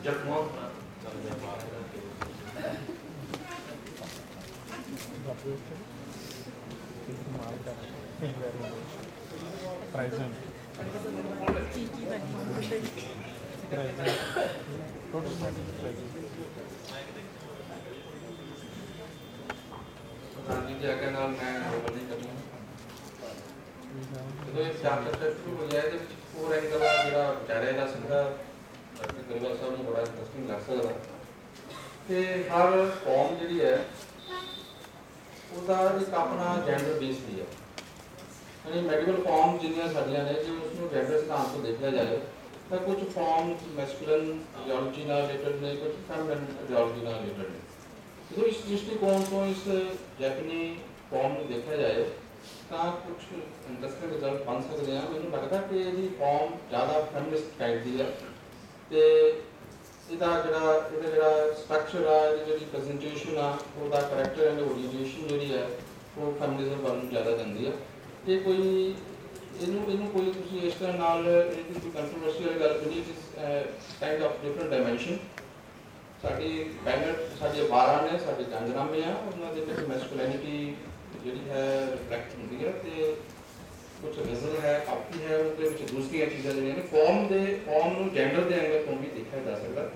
Jagmohan Present. Present. Total present. ਪ੍ਰਧਾਨ ਜੀ ਦੀ ਆਗਿਆ ਨਾਲ ਮੈਂ ਰੋਲ ਨਹੀਂ ਕਰਨਾ ਜਦੋਂ ਇਹ ਚੈਪਟਰ ਸ਼ੁਰੂ ਹੋਇਆ ਇਹਦੇ ਵਿੱਚ ਪੂਰਾ ਆ ਜਿਹੜਾ ਵਿਚਾਰਿਆ ਜਾ ਸਕਦਾ ਡਾਕਟਰ ਗਰੇਵਾਲ ਸਾਹਿਬ ਨੂੰ ਬੜਾ ਇੰਟਰਸਟਿੰਗ ਲੱਗ ਸਕਦਾ ਕਿ ਹਰ ਕੌਮ ਜਿਹੜੀ ਹੈ, ਉਹਦਾ ਇੱਕ ਆਪਣਾ ਜੈਂਡਰ ਬੇਸ ਵੀ ਹੈ। ਯਾਨੀ ਮੈਡੀਕਲ ਫਾਰਮ ਜਿੰਨੀਆਂ ਸਾਡੀਆਂ ਨੇ, ਜੇ ਉਸ ਨੂੰ ਜੈਂਡਰ ਸਿਧਾਂਤ ਤੋਂ ਦੇਖਿਆ ਜਾਏ, ਤਾਂ ਕੁਝ ਫਾਰਮ ਮੈਸਕੂਲਨ ਆਈਡੀਓਲੋਜੀ ਨਾਲ ਰਿਲੇਟਡ ਨੇ ਕੁਝ ਫੈਮਿਨਨ ਆਈਡੀਓਲੋਜੀ ਨਾਲ ਰਿਲੇਟਡ ਨੇ। ਜਦੋਂ ਇਸ ਦ੍ਰਿਸ਼ਟੀਕੋਣ ਤੋਂ ਇਸ ਜੈਪਨੀ ਫਾਰਮ ਨੂੰ ਦੇਖਿਆ ਜਾਏ, ਤਾਂ ਕੁਝ ਇੰਟਰਸਟਿੰਗ ਰਿਜ਼ਲਟ ਬਣ ਸਕਦੇ ਆ। ਮੈਨੂੰ ਲੱਗਦਾ ਕਿ ਇਹਦੀ ਫਾਰਮ ਜ਼ਿਆਦਾ ਫੈਮਿਨਿਸਟ ਟਾਈਪ ਦੀ ਹੈ। ਤੇ ਇਹਦਾ ਜਿਹੜਾ ਇਹਦਾ ਜਿਹੜਾ ਸਟਰਕਚਰ ਆ, ਇਹਦੀ ਜਿਹੜੀ ਪ੍ਰੈਜੈਂਟੇਸ਼ਨ ਆ, ਉਹਦਾ ਕੈਰੈਕਟਰ ਐਂਡ ਓਰੀਐਂਟੇਸ਼ਨ ਜਿਹੜੀ ਹੈ ਉਹ ਫੈਮਿਨਿਜ਼ਮ ਵੱਲ ਨੂੰ ਜ਼ਿਆਦਾ ਦਿੰਦੀ ਆ। ਤੇ ਕੋਈ ਇਹਨੂੰ ਇਹਨੂੰ ਕੋਈ ਤੁਸੀਂ ਇਸ ਤਰ੍ਹਾਂ ਨਾਲ ਇਹਦੀ ਕੋਈ ਕੰਟਰੋਵਰਸੀ ਗੱਲ ਕਰੀ ਇਸ ਕਾਈਂਡ ਆਫ ਡਿਫਰੈਂਟ ਡਾਈਮੈਂਸ਼ਨ ਸਾਡੀ ਬੈਨਰ ਸਾਡੇ 12 ਨੇ, ਸਾਡੇ ਜੰਗਨਾਮੇ ਆ, ਉਹਨਾਂ ਦੇ ਵਿੱਚ ਮੈਸਕੁਲਿਨਿਟੀ ਜਿਹੜੀ ਹੈ ਰਿਫਲੈਕਟ ਹੁੰਦੀ ਹੈ ਤੇ ਕੁਝ ਗਜ਼ਲ ਹੈ ਆਪੀ ਹੈ, ਉਹਦੇ ਵਿੱਚ ਦੂਸਰੀਆਂ ਚੀਜ਼ਾਂ ਜਿਹੜੀਆਂ ਨੇ ਫਾਰਮ ਦੇ ਫਾਰਮ ਨੂੰ ਜੈਂਡਰ ਦੇ ਐਂਗਲ ਤੋਂ ਵੀ ਦੇਖਿਆ ਜਾ ਸਕਦਾ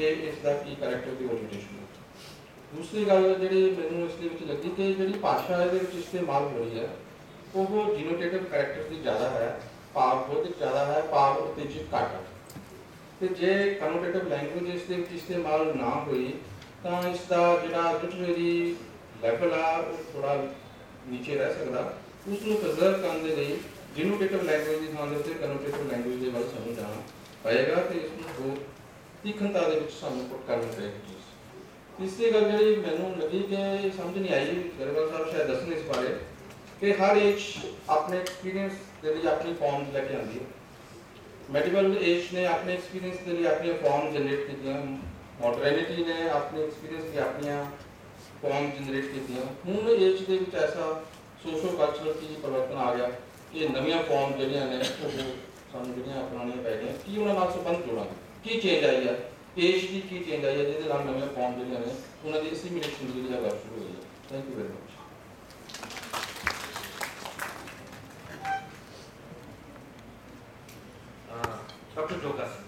ਕਿ ਇਸ ਦਾ ਕੀ ਕੈਰੈਕਟਰ ਦੀ ਓਰੀਐਂਟੇਸ਼ਨ ਹੈ। ਦੂਸਰੀ ਗੱਲ ਜਿਹੜੀ ਮੈਨੂੰ ਇਸ ਦੇ ਵਿੱਚ ਲੱਗੀ ਕਿ ਜਿਹੜੀ ਭਾਸ਼ਾ ਇਹਦੇ ਵਿੱਚ ਇਸਤੇਮਾਲ ਹੋ ਰਹੀ ਹੈ, ਉਹ ਜੀਨੋਟੇਟਿਵ ਕੈਰੈਕਟਰ ਦੀ ਜ਼ਿਆਦਾ ਹੈ, ਭਾਵ ਬਹੁਤ ਜ਼ਿਆਦਾ ਹੈ, ਭਾਵ ਉਤੇਜਿਤ ਘੱਟ ਹੈ। ਤੇ ਜੇ ਕਨੋਟੇਟਿਵ ਲੈਂਗੁਏਜ ਇਸ ਦੇ ਵਿੱਚ ਇਸਤੇਮਾਲ ਨਾ ਹੋਈ, ਤਾਂ ਇਸ ਦਾ ਜਿਹੜਾ ਲਿਟਰੇਰੀ ਲੈਵਲ ਆ, ਉਹ ਥੋੜਾ ਨੀਚੇ ਰਹਿ ਸਕਦਾ। ਉਸ ਨੂੰ ਪ੍ਰੀਜ਼ਰਵ ਕਰਨ ਦੇ ਲਈ ਜੀਨੋਟੇਟਿਵ ਲੈਂਗੁਏਜ ਦੀ ਥਾਂ ਦੇ ਉੱਤੇ ਕਨੋਟੇਟਿਵ ਲੈਂਗੁਏਜ ਦੇ ਵੱਲ ਸਾਨੂੰ ਜਾਣਾ ਪਏਗਾ ਤੇ ਇਸ ਨੂੰ ਹੋਰ ਤੀਖਣਤਾ ਦੇ ਵਿੱਚ ਸਾਨੂੰ ਪੁੱਟ ਕਰਨੀ ਪਏਗੀ ਚੀਜ਼ ਤੀਸਰੀ ਗੱਲ ਜਿਹੜੀ ਮੈਨੂੰ ਲੱਗੀ ਕਿ ਸਮਝ ਨਹੀਂ ਆਈ ਗਰੇਵਾਲ ਸਾਹਿਬ ਸ਼ਾਇਦ ਦੱਸਣ ਇਸ ਬਾਰੇ ਕਿ ਹਰ ਏਜ ਆਪਣੇ ਐਕਸਪੀਰੀਅੰਸ ਦੇ ਲਈ ਆਪਣੀ ਫਾਰਮ ਲੈ ਕੇ ਆਉਂਦੀ ਹੈ। ਮੈਡੀਕਲ ਏਜ ਨੇ ਆਪਣੇ ਐਕਸਪੀਰੀਅੰਸ ਦੇ ਲਈ ਆਪਣੀਆਂ ਫਾਰਮ ਜਨਰੇਟ ਕੀਤੀਆਂ ਮਾਡਰਨਿਟੀ ਨੇ ਆਪਣੇ ਐਕਸਪੀਰੀਅੰਸ ਦੀ ਆਪਣੀਆਂ ਫਾਰਮ ਜਨਰੇਟ ਕੀਤੀਆਂ। ਹੁਣ ਏਜ ਦੇ ਵਿੱਚ ਐਸਾ ਸੋਸ਼ੋ ਕਲਚਰਲ ਕੀ ਪਰਿਵਰਤਨ ਆ ਗਿਆ ਕਿ ਨਵੀਆਂ ਫਾਰਮ ਜਿਹੜੀਆਂ ਨੇ ਉਹ ਸਾਨੂੰ ਜਿਹੜੀਆਂ ਅਪਣਾਉਣੀਆਂ ਪੈ ਗਈਆਂ, ਕੀ ਉਹਨਾਂ ਨਾਲ ਸੰਬੰਧ ਜੋੜਾਂਗੇ? P-Chain-ലായ പി.എച്ച്. ഡി കീ-Chain-ലായ ഏതെങ്കിലും അംഗങ്ങളെ ഫോം ചെയ്യുകയാണ് ഉന്നതി സിമുലേഷൻ രീതിയിലെ വർക്ക് ചെയ്യുക thank you very much doctor ജോകാസ്